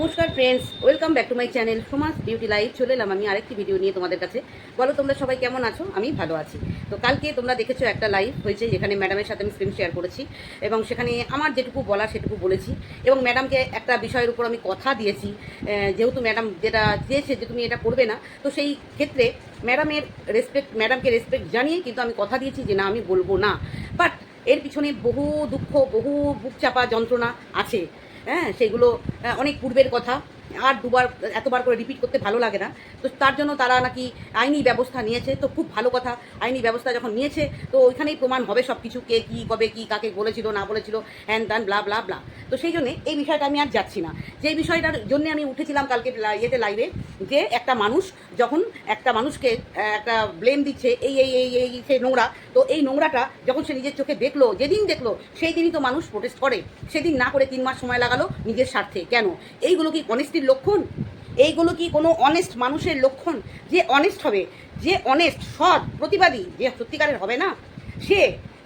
নমস্কার friends welcome back to my channel সমাজ beauty live চলে এলাম আমি আরেকটি ভিডিও নিয়ে তোমাদের কাছে। বলো, তোমরা সবাই কেমন আছো? আমি ভালো আছি। তো কালকে তোমরা দেখেছ একটা লাইভ হয়েছে, যেখানে ম্যাডামের সাথে আমি স্ক্রিন শেয়ার করেছি এবং সেখানে আমার যেটুকু বলা সেটুকু বলেছি। এবং ম্যাডামকে একটা বিষয়ের উপর আমি কথা দিয়েছি। যেহেতু ম্যাডাম যেটা চেয়েছে যে তুমি এটা করবে না, তো সেই ক্ষেত্রে ম্যাডামের রেসপেক্ট ম্যাডামকে রেসপেক্ট জানিয়ে কিন্তু আমি কথা দিয়েছি যে না, আমি বলব না। বাট এর পিছনে বহু দুঃখ, বহু বুক চাপা যন্ত্রণা আছে। হ্যাঁ সেগুলো অনেক পূর্বের কথা। আর দুবার, এতবার করে রিপিট করতে ভালো লাগে না। তো তার জন্য তারা নাকি আইনি ব্যবস্থা নিয়েছে। তো খুব ভালো কথা, আইনি ব্যবস্থা যখন নিয়েছে, তো ওইখানেই প্রমাণ হবে সব কিছু কে কী, কবে কী, কাকে বলেছিল, না বলেছিল হ্যান ত্যান ব্লা ব্লা ব্লা তো সেই জন্যে এই বিষয়টা আমি আর যাচ্ছি না। যে বিষয়টার জন্য আমি উঠেছিলাম কালকে ইয়েতে লাইভে যে একটা মানুষ যখন একটা মানুষকে একটা ব্লেম দিচ্ছে, এই এই এই এই সে নোংরা, তো এই নোংরাটা যখন সে নিজের চোখে দেখল, যেদিন দেখল, সেই দিনই তো মানুষ প্রোটেস্ট করে। সেদিন না করে তিন মাস সময় লাগালো নিজের স্বার্থে। কেন? এইগুলো কি অনেস্টির লক্ষণ? এইগুলো কি কোনো অনেস্ট মানুষের লক্ষণ? যে অনেস্ট হবে, যে অনেস্ট সৎ, প্রতিবাদী, যে সত্যিকারের হবে না? সে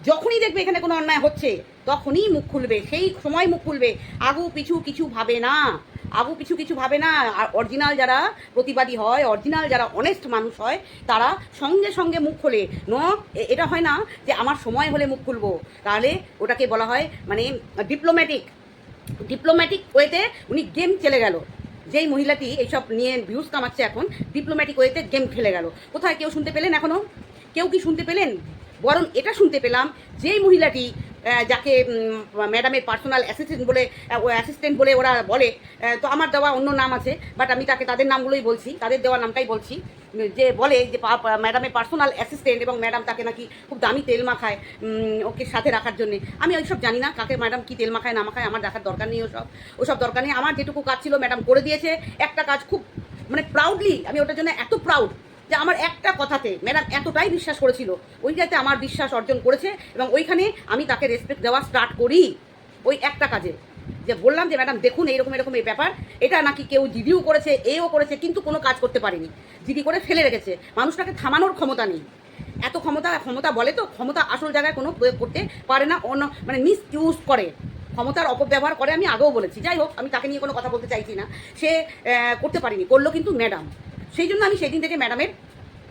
যখনই দেখবে এখানে কোনো অন্যায় হচ্ছে, তখনই মুখ খুলবে, সেই সময় মুখ খুলবে। আগু পিছু কিছু ভাবে না, আগু পিছু কিছু ভাবে না। আর অরিজিনাল যারা প্রতিবাদী হয় অরিজিনাল যারা অনেস্ট মানুষ হয়, তারা সঙ্গে সঙ্গে মুখ খোলে। ন এটা হয় না যে আমার সময় হলে মুখ খুলবো। তাহলে ওটাকে বলা হয় মানে ডিপ্লোম্যাটিক ডিপ্লোম্যাটিক ওয়েতে উনি গেম চলে গেল। যেই মহিলাটি এইসব নিয়ে ভিউজ কামাচ্ছে এখন ডিপ্লোম্যাটিক ওয়েতে গেম খেলে গেল। কোথায় কেউ শুনতে পেলেন এখনও কেউ কি শুনতে পেলেন? বরং এটা শুনতে পেলাম, যেই মহিলাটি যাকে ম্যাডামের পার্সোনাল অ্যাসিস্ট্যান্ট বলে অ্যাসিস্ট্যান্ট বলে ওরা বলে তো আমার দেওয়া অন্য নাম আছে বাট আমি তাকে তাদের নামগুলোই বলছি, তাদের দেওয়া নামটাই বলছি, যে বলে যে ম্যাডামের পার্সোনাল অ্যাসিস্ট্যান্ট এবং ম্যাডাম তাকে নাকি খুব দামি তেল মাখায় ওকে সাথে রাখার জন্য। আমি ওইসব জানি না কাকে ম্যাডাম কি তেল মাখায়, না মাখায়, আমার দেখার দরকার নেই ওসব। ওসব দরকার নেই। আমার যেটুকু কাজ ছিল ম্যাডাম করে দিয়েছে। একটা কাজ খুব মানে প্রাউডলি আমি ওটার জন্য এত প্রাউড যে আমার একটা কথাতে ম্যাডাম এতটাই বিশ্বাস করেছিল ওই যাতে আমার বিশ্বাস অর্জন করেছে এবং ওইখানে আমি তাকে রেসপেক্ট দেওয়া স্টার্ট করি। ওই একটা কাজে। যে বললাম যে ম্যাডাম দেখুন এইরকম এরকম এই ব্যাপার। এটা নাকি কেউ জিডিও করেছে, এও করেছে, কিন্তু কোনো কাজ করতে পারেনি। জিডি করে ফেলে রেখেছে। মানুষটাকে থামানোর ক্ষমতা নেই। এত ক্ষমতা ক্ষমতা বলে তো, ক্ষমতা আসল জায়গায় কোনো প্রয়োগ করতে পারে না, অন্য মানে মিস ইউজ করে। ক্ষমতার অপব্যবহার করে আমি আগেও বলেছি। যাই হোক, আমি তাকে নিয়ে কোনো কথা বলতে চাইছি না। সে করতে পারিনি, করল কিন্তু ম্যাডাম সেই জন্য আমি সেদিন থেকে ম্যাডামের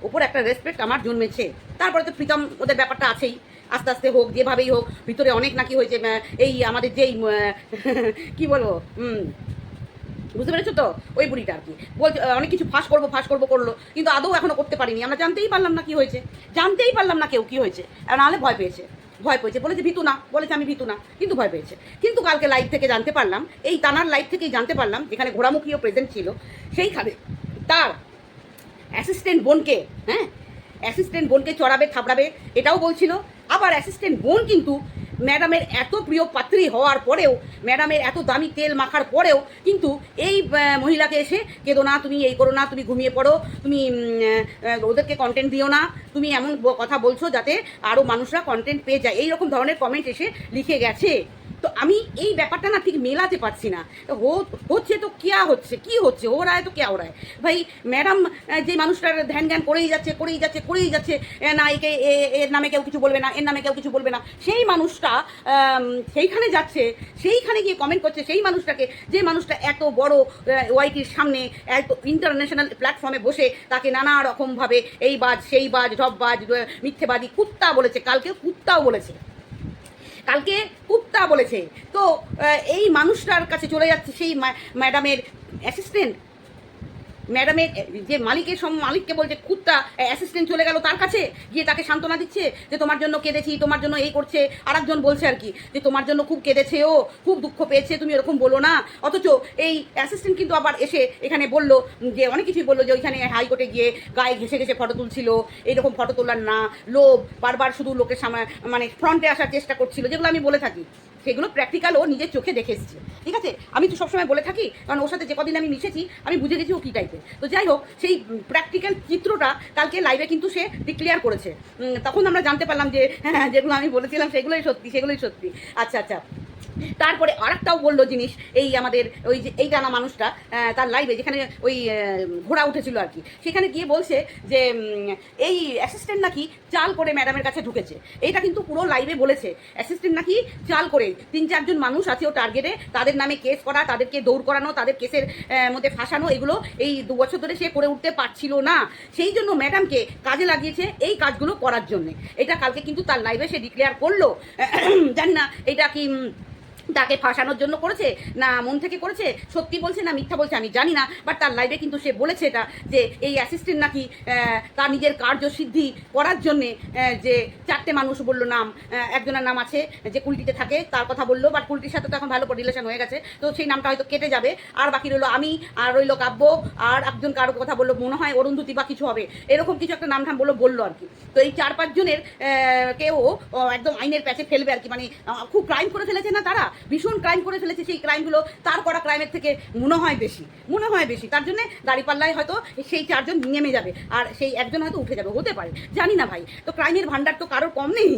ওপর একটা রেসপেক্ট আমার জন্মেছে। তারপরে তো প্রীতম, ওদের ব্যাপারটা আছেই। আস্তে আস্তে হোক, যেভাবেই হোক, ভিতরে অনেক নাকি হয়েছে এই আমাদের যেই কি বলব বুঝতে পেরেছ তো? ওই বুড়িটা আর কি। বলছে অনেক কিছু ফাঁস করব ফাঁস করব করল, কিন্তু আদৌ এখনও করতে পারিনি। আমরা জানতেই পারলাম না কি হয়েছে। জানতেই পারলাম না কেউ কি হয়েছে। আর নাহলে ভয় পেয়েছে। ভয় পেয়েছে। বলেছে, ভীতু না। বলেছে, আমি ভীতু না। কিন্তু ভয় পেয়েছে। কিন্তু কালকে লাইভ থেকে জানতে পারলাম, এই তানার লাইভ থেকেই জানতে পারলাম, যেখানে ঘোড়ামুখীও প্রেজেন্ট ছিল, সেইখানে তার অ্যাসিস্ট্যান্ট বোনকে হ্যাঁ? অ্যাসিস্ট্যান্ট বোনকে চড়াবে, থাবড়াবে, এটাও বলছিল। আবার অ্যাসিস্ট্যান্ট বোন কিন্তু ম্যাডামের এত প্রিয় পাত্রী হওয়ার পরেও ম্যাডামের এত দামি তেল মাখার পরেও কিন্তু এই মহিলাকে এসে কেঁদো না, তুমি এই করো না, তুমি ঘুমিয়ে পড়ো, তুমি ওদেরকে কন্টেন্ট দিও না, তুমি এমন কথা বলছো যাতে আরও মানুষরা কন্টেন্ট পেয়ে যায়। এই রকম ধরনের কমেন্ট এসে লিখে গেছে। আমি এই ব্যাপারটা না ঠিক মেলাতে পারছি না। হচ্ছে তো কেয়া হচ্ছে, কি হচ্ছে? ও রায় তো কেয়া রায় ভাই, ম্যাডাম যে মানুষটার ধ্যান জ্ঞান করেই যাচ্ছে করেই যাচ্ছে করেই যাচ্ছে না, একে এর নামে কেউ কিছু বলবে না, এর নামে কেউ কিছু বলবে না। সেই মানুষটা সেইখানে যাচ্ছে, সেইখানে গিয়ে কমেন্ট করছে, সেই মানুষটাকে, যে মানুষটা এত বড় ওয়াইটির সামনে এত ইন্টারন্যাশনাল প্ল্যাটফর্মে বসে তাকে নানা রকমভাবে এই বাজ, সেই বাজ, ঢপ বাজ মিথ্যেবাদী, কুত্তা বলেছে, কালকে কুত্তাও বলেছে। কালকে কুপ্তা বলেছে। তো এই মানুষটার কাছে চলে যাচ্ছে সেই ম্যাডামের অ্যাসিস্ট্যান্ট ম্যাডামের যে মালিকের সম, মালিককে বলছে কুত্তা অ্যাসিস্ট্যান্ট চলে গেল তার কাছে, গিয়ে তাকে সান্ত্বনা দিচ্ছে যে তোমার জন্য কেঁদেছি, তোমার জন্য এই করছে। আর একজন বলছে আর কি, যে তোমার জন্য খুব কেঁদেছে ও, খুব দুঃখ পেয়েছে, তুমি এরকম বলো না। অথচ এই অ্যাসিস্ট্যান্ট কিন্তু আবার এসে এখানে বলল, যে অনেক কিছুই বলল, যে ওইখানে হাইকোর্টে গিয়ে গায়ে ঘেসে ঘেসে ফটো তুলছিল, এইরকম ফটো তোলার না, লোভ, বারবার শুধু লোকের সামনে মানে ফ্রন্টে আসার চেষ্টা করছিল, যেগুলো আমি বলে থাকি। সেগুলো প্র্যাকটিক্যাল ও নিজের চোখে দেখে এসেছে। ঠিক আছে? আমি তো সবসময় বলে থাকি, কারণ ওর সাথে যে কদিন আমি মিশেছি, আমি বুঝে গেছি ও কী টাইপের তো যাই হোক, সেই প্র্যাকটিক্যাল চিত্রটা কালকে লাইভে কিন্তু সে ডিক্লেয়ার করেছে। তখন আমরা জানতে পারলাম যে হ্যাঁ যেগুলো আমি বলেছিলাম সেগুলোই সত্যি সেগুলোই সত্যি। আচ্ছা আচ্ছা। তারপরে আরেকটাও বলল জিনিস, এই আমাদের ওই যে এই জানা মানুষটা তার লাইভে যেখানে ওই ঘোড়া উঠেছিল আর কি, সেখানে গিয়ে বলছে যে এই অ্যাসিস্ট্যান্ট নাকি চাল করে ম্যাডামের কাছে ঢুকেছে। এটা কিন্তু পুরো লাইভে বলেছে। অ্যাসিস্ট্যান্ট নাকি চাল করে, তিন চারজন মানুষ আছে ও টার্গেটে তাদের নামে কেস করা, তাদেরকে দৌড় করানো, তাদের কেসের মধ্যে ফাঁসানো, এগুলো এই দু বছর ধরে সে করে উঠতে পারছিল না। সেই জন্য ম্যাডামকে কাজে লাগিয়েছে এই কাজগুলো করার জন্য। এটা কালকে কিন্তু তার লাইভে সে ডিক্লেয়ার করল। জানি না, এটা কি তাকে ফাঁসানোর জন্য করেছে, না মন থেকে করেছে, সত্যি বলছে না মিথ্যা বলছে আমি জানি না বাট তার লাইভে কিন্তু সে বলেছে এটা, যে এই অ্যাসিস্ট্যান্ট নাকি তার নিজের কার্যসিদ্ধি করার জন্যে যে চারটে মানুষ বলল নাম একজনের নাম আছে, যে কুলটিতে থাকে, তার কথা বলল বাট কুলটির সাথে তো এখন ভালো রিলেশন হয়ে গেছে, তো সেই নামটা হয়তো কেটে যাবে, আর বাকি রইল আমি, আর রইল কাব্য, আর একজন কারও কথা বলল, মনে হয় অরুন্ধতি বা কিছু হবে, এরকম কিছু একটা নাম ঠাম বলল বলল আর কি। তো এই চার পাঁচজনের কেউ একদম আইনের প্যাচে ফেলবে আর কি মানে খুব ক্রাইম করে ফেলেছে না তারা? ভীষণ ক্রাইম করে ফেলেছে সেই ক্রাইমগুলো তার করা ক্রাইমের থেকে মনে হয় বেশি, মনে হয় বেশি। তার জন্যে দাঁড়িপাল্লায় হয়তো সেই চারজন নেমে যাবে আর সেই একজন হয়তো উঠে যাবে, হতে পারে। জানি না ভাই। তো ক্রাইমের ভান্ডার তো কারোর কম নেই।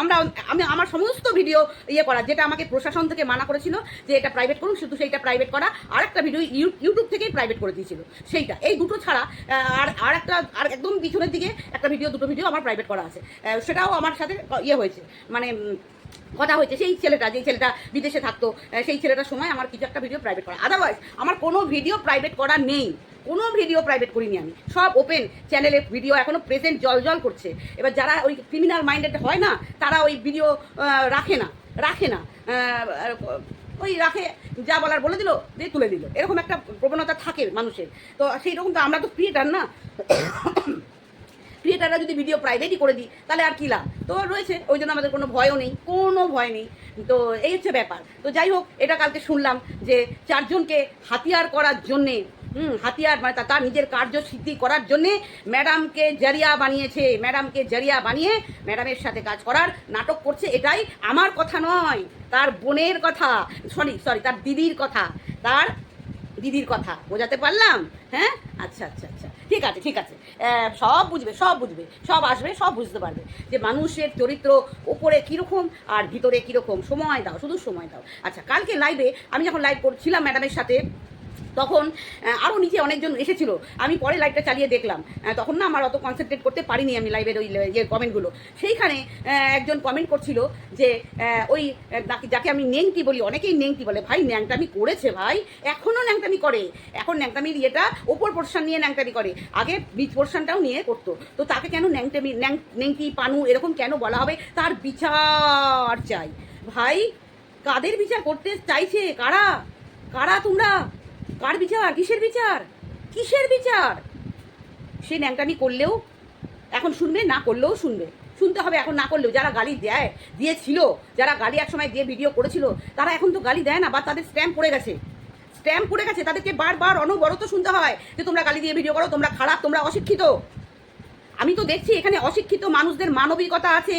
আমরা, আমি, আমার সমস্ত ভিডিও ইয়ে করা, যেটা আমাকে প্রশাসন থেকে মানা করেছিল যে এটা প্রাইভেট করুন, শুধু সেইটা প্রাইভেট করা। আর একটা ভিডিও ইউটিউব থেকেই প্রাইভেট করে দিয়েছিল। সেইটা, এই দুটো ছাড়া আর আর একটা, আর একদম পিছনের দিকে একটা ভিডিও দুটো ভিডিও আমার প্রাইভেট করা আছে। সেটাও আমার সাথে ইয়ে হয়েছে। মানে কথা হয়েছে, সেই ছেলেটা, যে ছেলেটা বিদেশে থাকতো সেই ছেলেটার সময় আমার কিছু একটা ভিডিও প্রাইভেট করা। আদারওয়াইজ আমার কোনো ভিডিও প্রাইভেট করা নেই। কোনো ভিডিও প্রাইভেট করিনি আমি। সব ওপেন চ্যানেলে ভিডিও এখনও প্রেজেন্ট জল জল করছে। এবার যারা ওই ক্রিমিনাল মাইন্ডেড হয় না, তারা ওই ভিডিও রাখে না রাখে না। ওই রাখে, যা বলার বলে দিল, দিয়ে তুলে দিল। এরকম একটা প্রবণতা থাকে মানুষের। তো সেই রকম তো আমরা তো ক্রিয়েটার না। ক্রিয়েটাররা যদি ভিডিও প্রাইভেটই করে দিই, তাহলে আর কী লাভ? তো রয়েছে, ওই জন্য আমাদের কোনো ভয়ও নেই, কোনো ভয় নেই। তো এই হচ্ছে ব্যাপার। তো যাই হোক, এটা কালকে শুনলাম যে চারজনকে হাতিয়ার করার জন্যে, হুম, হাতিয়ার মানে তার নিজের কার্যসিদ্ধি করার জন্যে ম্যাডামকে জারিয়া বানিয়েছে। ম্যাডামকে জারিয়া বানিয়ে ম্যাডামের সাথে কাজ করার নাটক করছে। এটাই আমার কথা নয়, তার বোনের কথা সরি সরি তার দিদির কথা। তার দিদির কথা, বোঝাতে পারলাম? হ্যাঁ? আচ্ছা আচ্ছা আচ্ছা। ঠিক আছে ঠিক আছে। সব বুঝবে সব বুঝবে। সব আসবে, সব বুঝতে পারবে যে মানুষের চরিত্র ওপরে কীরকম আর ভিতরে কীরকম। সময় দাও, শুধু সময় দাও। আচ্ছা কালকে লাইভে আমি যখন লাইভ করছিলাম ম্যাডামের সাথে তখন আরও নিচে অনেকজন এসেছিল। আমি পরে লাইভটা চালিয়ে দেখলাম। তখন না আমার অত কনসেন্ট্রেট করতে পারিনি আমি লাইভের ওই ইয়ে কমেন্টগুলো সেইখানে একজন কমেন্ট করছিল যে ওই যাকে আমি নেংটি বলি, অনেকেই নেংটি বলে, ভাই, ন্যাংটামি করেছে ভাই এখনও ন্যাংটামি করে। এখন ন্যাংটামির ইয়েটা ওপর পোর্শন নিয়ে ন্যাংটামি করে। আগে বীজ পোর্শনটাও নিয়ে করতো। তো তাকে কেন ন্যাংটামি, ন্যাং নেংটি পানু এরকম কেন বলা হবে? তার বিচার চাই। ভাই, কাদের বিচার করতে চাইছে? কারা? কারা তোমরা? কার বিচার? কিসের বিচার? কিসের বিচার? সে ন্যাংটামি করলেও, এখন শুনবে, না করলেও শুনবে। শুনতে হবে এখন, না করলেও। যারা গালি দেয়, দিয়েছিল, যারা গালি একসময় দিয়ে ভিডিও করেছিল, তারা এখন তো গালি দেয় না, বা তাদের স্ট্যাম্প পড়ে গেছে। স্ট্যাম্প পড়ে গেছে, তাদেরকে বারবার অনবরত শুনতে হয় যে, তোমরা গালি দিয়ে ভিডিও করো, তোমরা খারাপ, তোমরা অশিক্ষিত। আমি তো দেখছি, এখানে অশিক্ষিত মানুষদের মানবিকতা আছে।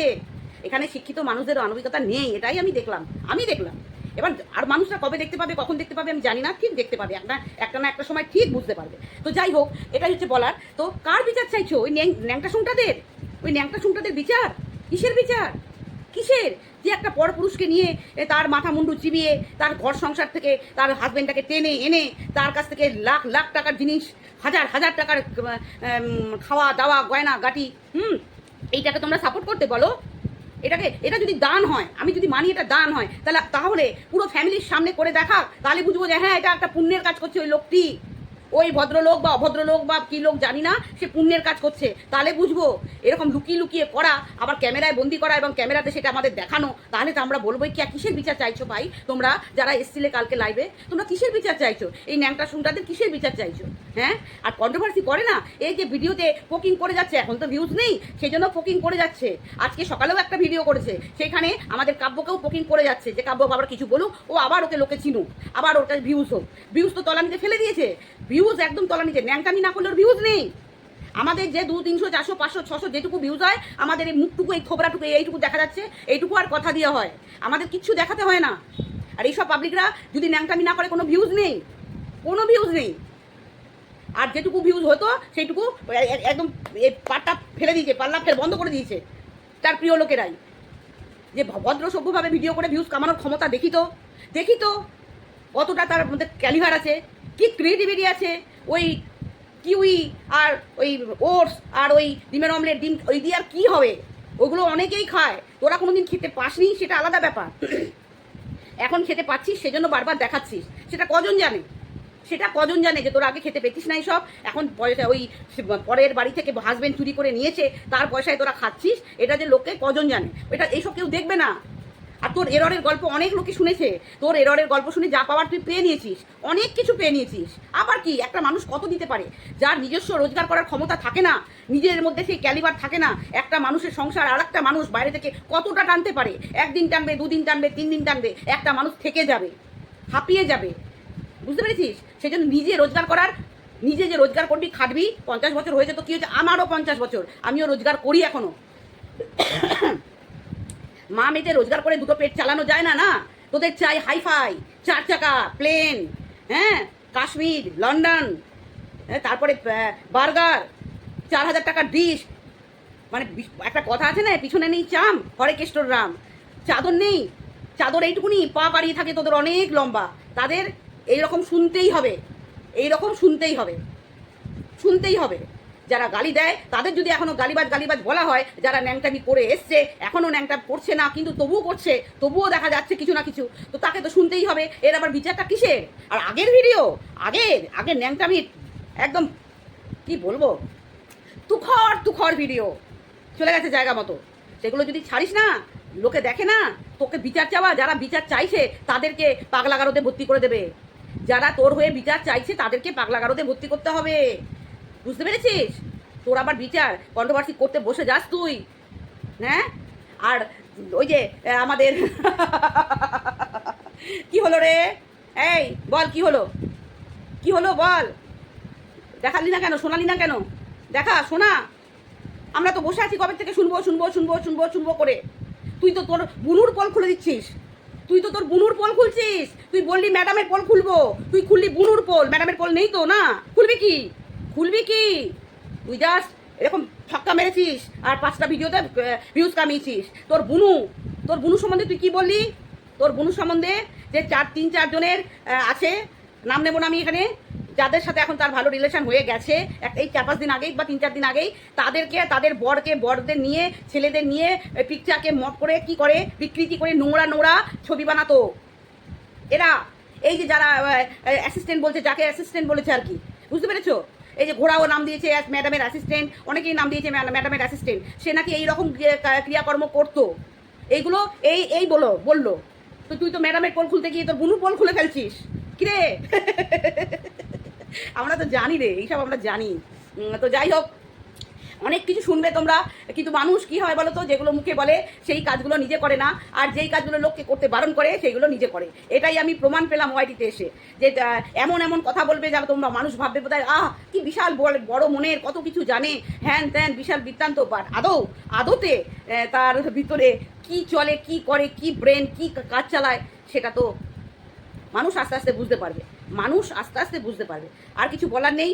এখানে শিক্ষিত মানুষদের মানবিকতা নেই, এটাই আমি দেখলাম। আমি দেখলাম। এবার আর মানুষরা কবে দেখতে পাবে, কখন দেখতে পাবে আমি জানি না, ঠিক দেখতে পাবে। একটা একটা না একটা সময় ঠিক বুঝতে পারবে। তো যাই হোক, এটাই হচ্ছে বলার। তো কার বিচার চাইছো? ওই ন্যাং- ন্যাংটা শুনটাদের ওই ন্যাংটা শুনটাদের বিচার? কিসের বিচার? কিসের? যে একটা পরপুরুষকে নিয়ে তার মাথা মুন্ডু চিবিয়ে, তার ঘর সংসার থেকে তার হাজবেন্ডটাকে টেনে এনে, তার কাছ থেকে লাখ লাখ টাকার জিনিস, হাজার হাজার টাকার খাওয়া, দাওয়া, গয়না, গাটি, হুম? এইটাকে তোমরা সাপোর্ট করতে বলো। এটাকে, এটা যদি দান হয়, আমি যদি মানি এটা দান হয়, তাহলে তাহলে পুরো ফ্যামিলির সামনে করে দেখা তাহলে বুঝব যে হ্যাঁ এটা একটা পুণ্যের কাজ করছে ওই লোকটি। ওই ভদ্রলোক বা অভদ্রলোক বা কী লোক জানি না, সে পুণ্যের কাজ করছে। তাহলে বুঝব, এরকম লুকিয়ে লুকিয়ে করা, আবার ক্যামেরায় বন্দি করা এবং ক্যামেরাতে সেটা আমাদের দেখানো, তাহলে তো আমরা বলবোই কি কিসের বিচার চাইছো ভাই? তোমরা যারা এসছিলে কালকে লাইভে তোমরা কিসের বিচার চাইছো? এই ন্যাংটা শুনটাদের কিসের বিচার চাইছো? হ্যাঁ? আর কন্ট্রোভার্সি করে না? এই যে ভিডিওতে পোকিং করে যাচ্ছে, এখন তো ভিউজ নেই সেই জন্য পোকিং করে যাচ্ছে। আজকে সকালেও একটা ভিডিও করেছে, সেখানে আমাদের কাব্যকেও পোকিং করে যাচ্ছে, যে কাব্য আবার কিছু বলুক, ও আবার ওকে লোকে চিনুক, আবার ওটা ভিউজ হোক। ভিউজ তো তলানিতে ফেলে দিয়েছে। ভিউজ একদম তলানিতে ন্যাংটামি না করলে ভিউজ নেই। আমাদের যে দু, তিনশো, চারশো, পাঁচশো, ছশো যেটুকু ভিউজ হয়, আমাদের এই মুখটুকু, এই খোবরাটুকু এইটুকু দেখা যাচ্ছে, এইটুকু আর কথা দিয়ে হয়। আমাদের কিচ্ছু দেখাতে হয় না। আর এইসব পাবলিকরা যদি ন্যাংকামি না করে, কোনো ভিউজ নেই। কোনো ভিউজ নেই। আর যেটুকু ভিউজ হতো, সেইটুকু একদম পাটটা ফেলে দিয়েছে, পাল্লা ফের বন্ধ করে দিয়েছে তার প্রিয় লোকেরাই। যে ভদ্র সভ্যভাবে ভিডিও করে ভিউজ কামানোর ক্ষমতা দেখি তো দেখি তো কতটা তার মধ্যে ক্যালিভার আছে। কি ক্রিয়েটিভিটি আছে? ওই কিউই আর ওই ওটস আর ওই ডিমের অমলেট ডিম, ওই দিয়ে আর কী হবে? ওগুলো অনেকেই খায়। তোরা কোনো দিন খেতে পাসনি? সেটা আলাদা ব্যাপার। এখন খেতে পাচ্ছিস, সেজন্য বারবার দেখাচ্ছিস। সেটা কজন জানে? সেটা কজন জানে যে তোরা আগে খেতে পেতিস না সব এখন পয়সা, ওই পরের বাড়ি থেকে হাজবেন্ড চুরি করে নিয়েছে, তার পয়সায় তোরা খাচ্ছিস? এটা যে লোককে কজন জানে? এটা এইসব কেউ দেখবে না। আর তোর এররের গল্প অনেক লোকে শুনেছে। তোর এররের গল্প শুনে যা পাওয়ার তুই পেয়ে নিয়েছিস, অনেক কিছু পেয়ে নিয়েছিস। আবার কি, একটা মানুষ কত দিতে পারে? যার নিজস্ব রোজগার করার ক্ষমতা থাকে না, নিজের মধ্যে সেই ক্যালিবার থাকে না, একটা মানুষের সংসার আর একটা মানুষ বাইরে থেকে কতটা টানতে পারে? একদিন টানবে, দুদিন টানবে তিন দিন টানবে, একটা মানুষ থেকে যাবে, হাঁপিয়ে যাবে। বুঝতে পেরেছিস? সেই জন্য নিজে রোজগার করার, নিজে যে রোজগার করবি, খাটবি, পঞ্চাশ বছর হয়েছে তো কি হয়েছে? আমারও পঞ্চাশ বছর, আমিও রোজগার করি এখনও। মা মেয়েতে রোজগার করে দুটো পেট চালানো যায় না না? তোদের চাই হাইফাই চার চাকা প্লেন হ্যাঁ? কাশ্মীর লন্ডন হ্যাঁ, তারপরে বার্গার চার হাজার টাকার ডিশ। মানে একটা কথা আছে না পিছনে নেই চাম হরে কেষ্টর রাম। চাদর নেই চাদর এইটুকুনি পা বাড়িয়ে থাকে তোদের অনেক লম্বা। তাদের এই রকম শুনতেই হবে এই রকম শুনতেই হবে শুনতেই হবে। যারা গালি দেয়, তাদের যদি এখনও গালিবাজ গালিবাজ বলা হয়, যারা ন্যাংটামি করে এসছে এখনও ন্যাংটা করছে না, কিন্তু তবুও করছে, তবুও দেখা যাচ্ছে কিছু না কিছু, তো তাকে তো শুনতেই হবে, এর আবার বিচারটা কিসের? আর আগের ভিডিও আগের আগের ন্যাংটামির একদম, কি বলব, তুখর তুখর ভিডিও চলে গেছে জায়গা মতো। সেগুলো যদি ছাড়িস না, লোকে দেখে না, তোকে বিচার চাওয়া, যারা বিচার চাইছে, তাদেরকে পাগলাগারোতে ভর্তি করে দেবে। যারা তোর হয়ে বিচার চাইছে, তাদেরকে পাগলাগারোতে ভর্তি করতে হবে। বুঝতে পেরেছিস? তোর আবার বিচার, কন্ট্রোভার্সি করতে বসে যাস তুই। হ্যাঁ? আর ওই যে আমাদের কি হলো রে? এই, বল, কি হলো? কি হলো, বল? দেখালি না কেন? শোনালি না কেন? দেখা, শোনা। আমরা তো বসে আছি কবে থেকে? শুনব শুনব শুনব শুনব শুনব করে। তুই তো তোর বুনুর পল খুলে দিচ্ছিস। তুই তো তোর বুনুর পোল খুলছিস। তুই বললি ম্যাডামের পোল খুলবো। তুই খুললি বুনুর পোল। ম্যাডামের পোল নেই তো, না? খুলবি কি? খুলবি কি? তুই জাস্ট এরকম ছক্কা মেরেছিস, আর পাঁচটা ভিডিওতে ভিউজ কামিয়েছিস। তোর বুনু তোর বুনু সম্বন্ধে তুই কি বললি? তোর বুনু সম্বন্ধে যে চার, তিন চারজনের আছে, নাম নেব না আমি এখানে, যাদের সাথে এখন তার ভালো রিলেশন হয়ে গেছে এই চার, পাঁচ দিন আগেই বা তিন, চার দিন আগেই, তাদেরকে, তাদের বরকে, বরদের নিয়ে, ছেলেদের নিয়ে পিকচারকে মত করে কি করে, বিকৃতি করে নোংরা নোংরা ছবি বানাতো। এরা, এই যে যারা অ্যাসিস্ট্যান্ট বলছে, যাকে অ্যাসিস্ট্যান্ট বলেছে আর কি, বুঝতে পেরেছ? এই যে ঘোড়াও নাম দিয়েছে ম্যাডামের অ্যাসিস্ট্যান্ট অনেকেই নাম দিয়েছে ম্যাডামের অ্যাসিস্ট্যান্ট সে নাকি এইরকম রকম ক্রিয়াকর্ম করতো। এইগুলো এই এই বলো, বলল। তো তুই তো ম্যাডামের পোল খুলতে গিয়ে তোর বুনু পোল খুলে ফেলছিস। কিরে? আমরা তো জানি রে, এইসব আমরা জানি। তো যাই হোক অনেক কিছু শুনবে তোমরা, কিন্তু মানুষ কি হয় বলো তো, যেগুলো মুখে বলে, সেই কাজগুলো নিজে করে না, আর যেই কাজগুলো লোককে করতে বারণ করে, সেইগুলো নিজে করে। এটাই আমি প্রমাণ পেলাম ওয়াইটিতে এসে, যে এমন এমন কথা বলবে যারা তোমরা মানুষ ভাববে বোধহয়, আহ, কি বিশাল বড় মনের কত কিছু জানে, হ্যান ত্যান, বিশাল বৃত্তান্ত বাট আদৌ, আদতে তার ভিতরে কি চলে, কি করে, কি ব্রেন, কি কাজ চালায়, সেটা তো মানুষ আস্তে আস্তে বুঝতে পারবে। মানুষ আস্তে আস্তে বুঝতে পারবে। আর কিছু বলার নেই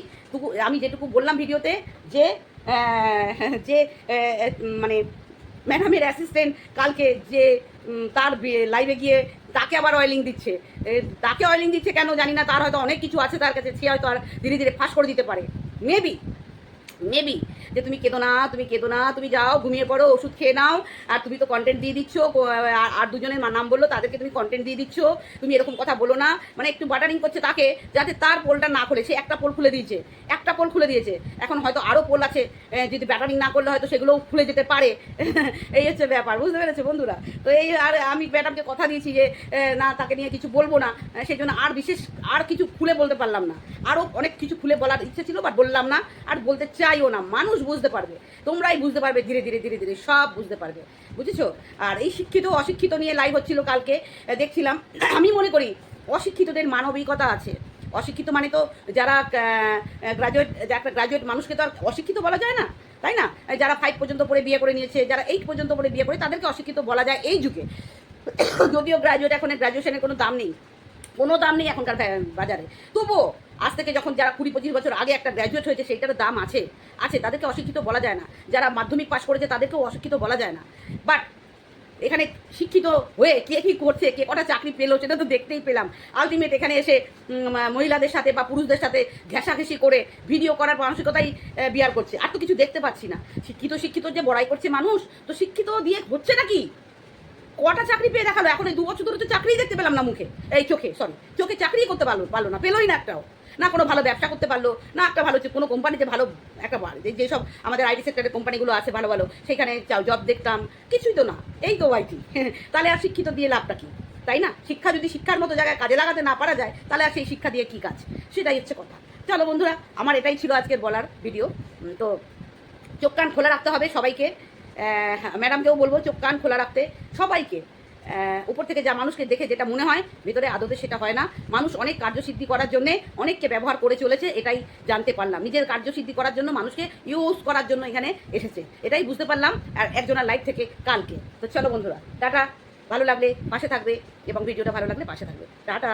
আমি যেটুকু বললাম ভিডিওতে, যে যে মানে ম্যাডামের অ্যাসিস্ট্যান্ট কালকে যে তার লাইভে গিয়ে তাকে আবার অয়েলিং দিচ্ছে। তাকে অয়েলিং দিচ্ছে কেন জানি না, তার হয়তো অনেক কিছু আছে তার কাছে, সে হয়তো আর ধীরে ধীরে ফাঁস করে দিতে পারে। মেবি মেবি যে তুমি কেঁদো না, তুমি কেঁদো না, তুমি যাও, ঘুমিয়ে পড়ো, ওষুধ খেয়ে নাও। আর তুমি তো কন্টেন্ট দিয়ে দিচ্ছ আর- দুজনের মা- নাম বলল, তাদেরকে তুমি কন্টেন্ট দিয়ে দিচ্ছ। তুমি এরকম কথা বলো না। মানে একটু বাটারিং করছে তাকে, যাতে তার পোলটা না খুলে। সে একটা পোল খুলে দিয়েছে। একটা পোল খুলে দিয়েছে। এখন হয়তো আরও পোল আছে যদি ব্যাটারিং না করলে হয়তো সেগুলোও খুলে যেতে পারে। এই হচ্ছে ব্যাপার, বুঝতে পেরেছে বন্ধুরা? তো এই আর আমি ম্যাডামকে কথা দিয়েছি যে না, তাকে নিয়ে কিছু বলব না। সেই জন্য আর বিশেষ আর কিছু খুলে বলতে পারলাম না। আরও অনেক কিছু খুলে বলার ইচ্ছে ছিল বাট বললাম না। আর বলতে চাইও না। মানুষ বুঝতে পারবে। তোমরাই বুঝতে পারবে ধীরে ধীরে ধীরে ধীরে, সব বুঝতে পারবে। বুঝেছ? আর এই শিক্ষিত, অশিক্ষিত নিয়ে লাইভ হচ্ছিল কালকে দেখছিলাম। আমি মনে করি অশিক্ষিতদের মানবিকতা আছে। অশিক্ষিত মানে তো যারা গ্রাজুয়েট একটা গ্রাজুয়েট মানুষকে তো আর অশিক্ষিত বলা যায় না, তাই না? যারা ফাইভ পর্যন্ত পড়ে বিয়ে করে নিয়েছে, যারা এইট পর্যন্ত পড়ে বিয়ে করে, তাদেরকে অশিক্ষিত বলা যায় এই যুগে। যদিও গ্রাজুয়েট এখন গ্রাজুয়েশনের কোনো দাম নেই। কোনো দাম নেই এখনকার বাজারে। তবুও আজ থেকে যখন যারা কুড়ি পঁচিশ বছর আগে একটা গ্র্যাজুয়েট হয়েছে সেইটার দাম আছে। আছে, তাদেরকে অশিক্ষিত বলা যায় না। যারা মাধ্যমিক পাশ করেছে, তাদেরকেও অশিক্ষিত বলা যায় না। বাট এখানে শিক্ষিত হয়ে কে কী করছে, কে কটা চাকরি পেল, সেটা তো দেখতেই পেলাম। আলটিমেট এখানে এসে মহিলাদের সাথে বা পুরুষদের সাথে ঘেঁষাঘেঁষি করে ভিডিও করার মানসিকতাই বিয়ার করছে। আর তো কিছু দেখতে পাচ্ছি না। শিক্ষিত শিক্ষিত যে বড়াই করছে মানুষ, তো শিক্ষিত দিয়ে হচ্ছে নাকি? কটা চাকরি পেয়ে দেখাল? এখন এই দু বছর ধরে তো চাকরিই দেখতে পেলাম না মুখে। এই চোখে সরি চোখে চাকরি করতে পারল পারল না, পেলোই না একটাও। না কোনো ভালো ব্যবসা করতে পারল, না একটা ভালো কোনো কোম্পানিতে ভালো একটা যেসব আমাদের আইটি সেক্টরের কোম্পানিগুলো আছে ভালো ভালো, সেখানে জব দেখতাম, কিছুই তো না, এই তো আইটি তাহলে আর শিক্ষিত দিয়ে লাভটা কি? তাই না? শিক্ষা যদি শিক্ষার মতো জায়গায় কাজে লাগাতে না পারা যায়, তাহলে আর সেই শিক্ষা দিয়ে কী কাজ? সেটাই হচ্ছে কথা। চলো বন্ধুরা, আমার এটাই ছিল আজকের বলার ভিডিও তো চোখ কান খোলা রাখতে হবে সবাইকে। ম্যাডামকেও বলব, চোখ কান খোলা রাখতে সবাইকে। উপর থেকে যা মানুষকে দেখে যেটা মনে হয়, ভেতরে আদতে সেটা হয় না। মানুষ অনেক কার্যসিদ্ধি করার জন্যে অনেককে ব্যবহার করে চলেছে, এটাই জানতে পারলাম। নিজের কার্যসিদ্ধি করার জন্য মানুষকে ইউজ করার জন্য এখানে এসেছে। এটাই বুঝতে পারলাম, আর একজনের লাইফ থেকে কালকে। তো চলো বন্ধুরা, টাটা। ভালো লাগলে পাশে থাকবে এবং ভিডিওটা ভালো লাগলে পাশে থাকবে। টাটা।